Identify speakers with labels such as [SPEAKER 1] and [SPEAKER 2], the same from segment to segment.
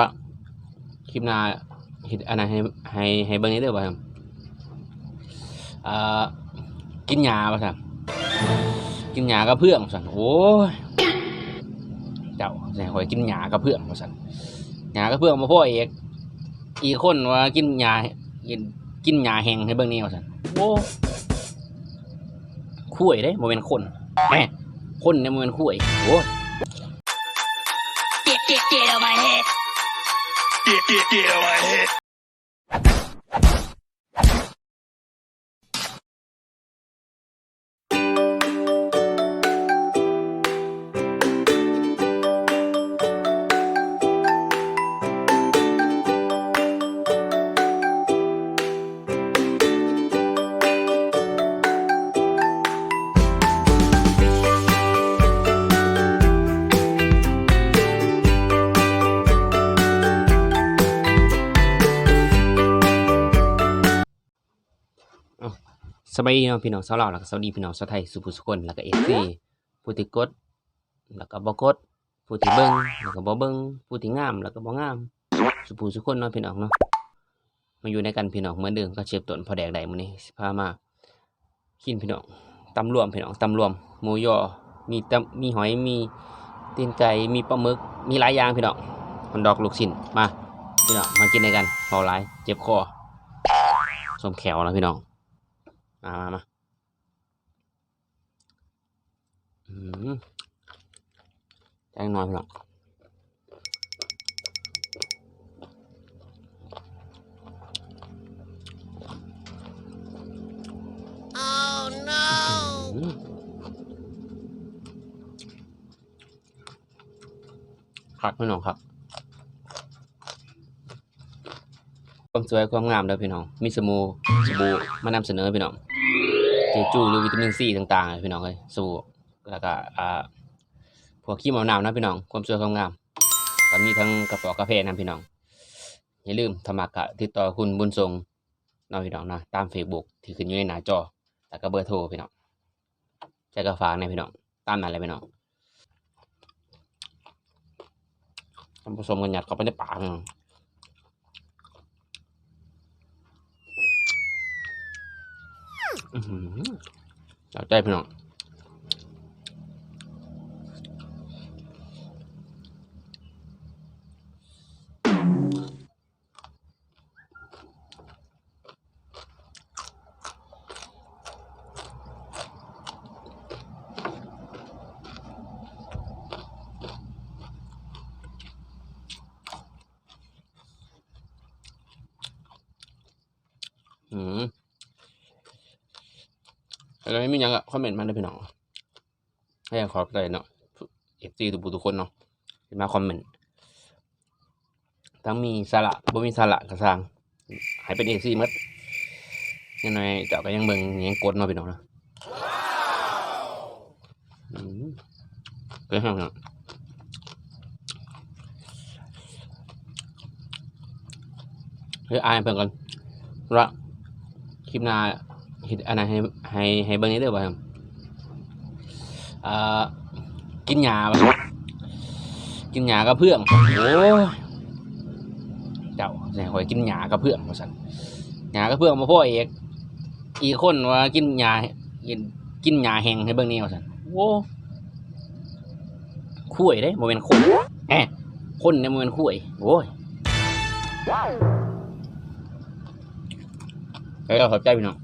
[SPEAKER 1] ละคลิปหน้าเฮ็ดอันนั้นให้ให้ให้เบิ่งนี้เด้อบ่ครับอ่อกินหญ้าบ่ซั่นกินหญ้ากับเพื่อนบ่ซั่นโอ้ยเจ้าสิให้ข่อยกินหญ้ากับเพื่อนบ่ซั่นหญ้ากับเพื่อนบ่พ่อเอกอีกคนว่ากินหญ้ากินกินหญ้าแห้งให้เบิ่งนี่ว่าซั่นโอ้คุ้ยเด้บ่แม่นคนแหมคนเนี่ยบ่แม่นคุ้ยโอ้
[SPEAKER 2] Yeah, yeah, yeah, my
[SPEAKER 1] hit. บายดีเนาะพี่น้องชาวลาวแล้วก็สวัสดีพี่น้องชาวไทยสุภุสุคนแล้วก็เอฟซีผู้ที่กดแล้วก็บ่กดผู้ที่เบิ่งแล้วก็บ่เบิ่งผู้ที่งามแล้วก็บ่งาม สุภุสุคนเนาะพี่น้องเนาะมาอยู่ในกันพี่น้องเหมือนเดิมก็เชฟต้นพอแดกได้มื้อนี้สิพามากินพี่น้องตำรวมพี่น้องตำรวมหมูยอมีตำมีหอยมีตีนไก่มีปลาหมึกมีหลายอย่างพี่น้องมันดอกลูกชิ้นมาพี่น้องมากินในกันเบาหลายเจ็บคอสมแขวแล้วพี่น้อง มามามาอืมแจ้งน้อยพี่น้องอืมครับพี่น้องครับ ความสวยความงามเด้อพี่น้อง มีสมูสบู่มานำเสนอพี่น้องเจจูหรือวิตามินซีต่างๆพี่น้องเลยสบู่แล้วก็อ่าพวกขี้มะนาวนะพี่น้องความสวยความงามก็มีทั้งกระป๋อกาแฟนะพี่น้องอย่าลืมธรรมะกะติดต่อคุณบุญทรงเนาะพี่น้องนะตามเฟซบุ๊กที่ขึ้นอยู่ในหน้าจอแล้วก็เบอร์โทรพี่น้องใจกระฝากในพี่น้องตามนั้นเลยพี่น้องทำผสมกันหยัดเข้าไปในปากพี่น้อง อื้อหือ จับใจพี่น้องอืม แล้วไม่มียังอะคอมเมนต์มาเลยพี่น้องให้ขอบใจเนาะเอฟซีทุกผู้ทุกคนเนาะมาคอมเมนต์ทั้งมีสาระบ่มีสาระกระซังให้เป็นเอฟซีมัดยังไงเจ้าก็ยังเบิ่งยังกดเนาะพี่น้องนะอืมเกิดห้องเนาะเฮ้ยอายเพิ่อนก่อนละคลิปหน้า เฮ็ดอันนั้นให้ให้ให้เบิ่งนี้เด้อบ่ครับเอ่อกินหญ้าบ่ครับกินหญ้ากับเพื่อนโอ้เจ้าสิให้ข่อยกินหญ้ากับเพื่อนว่าซั่นหญ้ากับเพื่อนบ่พ่อเอกอีกคนว่ากินหญ้ากินกินหญ้าแห้งให้เบิ่งนี่ว่าซั่นโอ้คุ้ยเด้บ่แม่นคนแหมคนเนี่ยบ่แม่นคุยโอ้ยเอ้ยเข้าใจพี่น้องเสื้อก็เลยเด่นให้ตะคักเพิ่น้อัน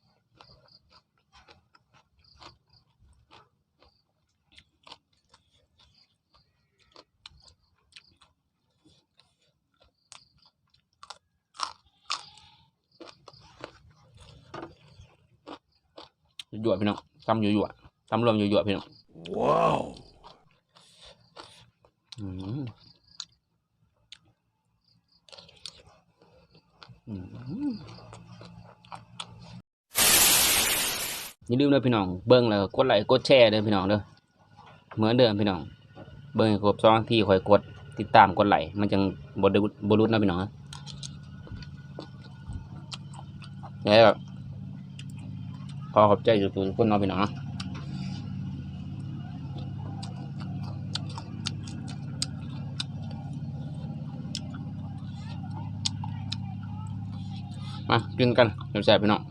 [SPEAKER 1] หยายพี่น้องเอ้ยอืมหยวดพี่น้องตำหยวดๆตำรวมหยวดๆพี่น้อง
[SPEAKER 3] Wow.
[SPEAKER 1] อืมอืมอย่าลืมเด้อพี่น้องเบิ่งแล้วก็กดไลค์กดแชร์เด้อพี่น้องเด้อเหมือนเดิมพี่น้อง เบิ่งให้ครบสองนาทีค่อยกดติดตามกดไลค์มันจังบ่ได้บ่หลุดนะพี่น้องนะแล้วก็ ขอขอบใจทุกๆคนเนาะพี่น้องมากินกันแซ่บๆพี่น้อง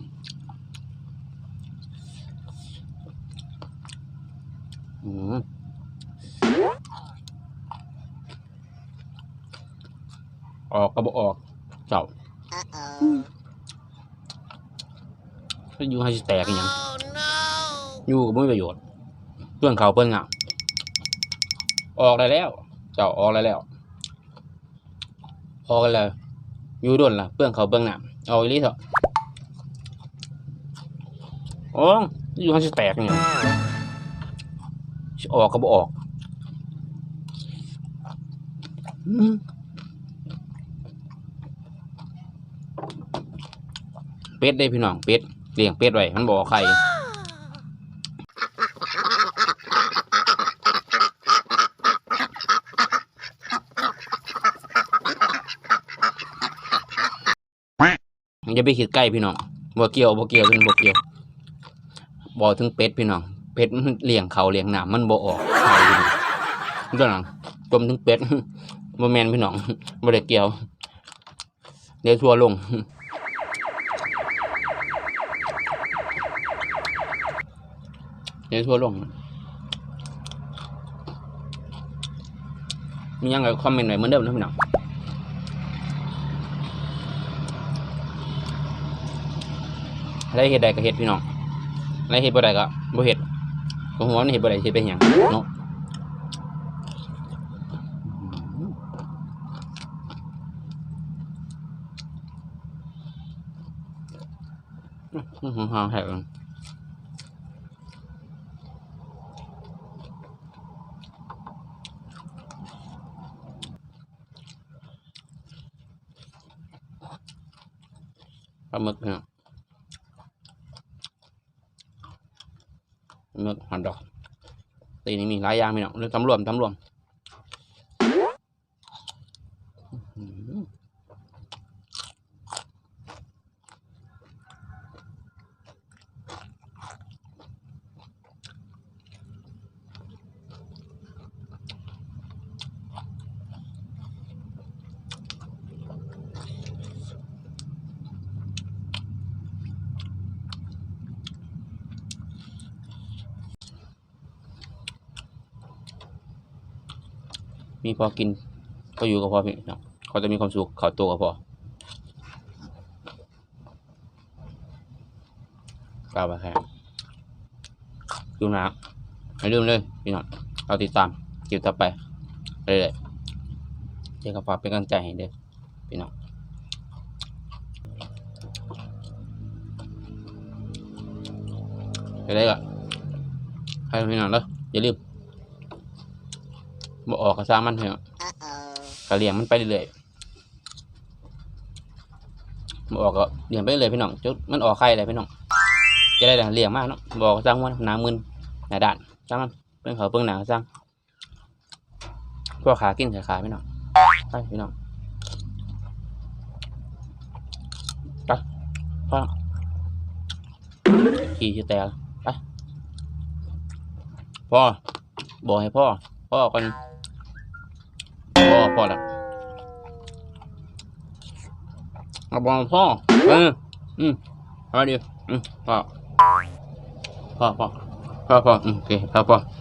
[SPEAKER 1] อืมออกก็บออกเจ้าก็ อยู่ให้สิแตกอหย่างอยู่ก็ไม่มีประโยชน์เพื่อนเขาเพื่อนงามออกได้แล้ว เจ้าออกได้แล้ว ออกกันเลยอยู่โดนล่ะเพื่อนเขาเบื้องหน้าออกอีหลีเถอะโอ้อยู่ให้สิแตกอหย่างสิออกก็บออกอืมเป็ดได้พี่น้องเป็ด เลี้ยงเป็ดไว้มันบอกไข่อย่าไปคิดใกล้พี่น้องบ่เกี่ยวบ่เกี่ยวเป็นบ่เกี่ยวบ่ถึงเป็ดพี่น้องเป็ดมันเลี้ยงเขาเลี้ยงน้ำมันบ่ออกไข่พี่น้องหลังจมถึงเป็ดบ่แมนพี่น้องบ่ได้เกี่ยวเดี๋ยวชัวร์ลง เดี๋ยวทั่วโลกมียังไงคอมเมนต์ไว้เหมือนเดิมนะพี่น้องอะไรเห็ดใดก็เห็ดพี่น้องอะไรเห็ดบ่ใดก็บ่เห็ดก็หัวมันเห็ดบ่ใดเห็ดเป็นหยังเนาะอื้อหือหางแหก ปลาหมึกเนี่ยปลาหมึกหันดอกตีนี้มีหลายอย่างพี่น้องเรื่องตำรวจตำรวจอื้อหือ มีพอกินก็อยู่กับพอพี่น้องเขาจะมีความสุขเขาตัวกับพอกล่าวไปแค่ดูนะไม่ลืมเลยพี่น้องเราติดตามคลิปต่อไปเรื่อยๆเจ้าก็ฝากเป็นกำลังใจให้เด้อพี่น้องไปได้ก็ให้พี่น้องเด้ออย่าลืม บ่ออกก็สร้างมันพี่น้องก็เลี้ยงมันไปเรื่อยๆบ่ออกก็เลี้ยงไปเรื่อยพี่น้องจนมันออกไข่เลยพี่น้องจะได้เลี้ยงมากเนาะบ่ออกก็สร้างมันหนามึนหนาด่านสร้างมันเพิ่งเขาเพิ่งหนาสร้างพวกขากินขาขาพี่น้องไปพี่น้องไปพ่อขี่จะแตกไปพ่อบอกให้พ่อ พ่อกัน พ่อพ่อแล้วเอาบอกพ่อเอออืมเอาดีอืมพ่อพ่อพ่อพ่อพ่ออืมโอเคพ่อพ่อ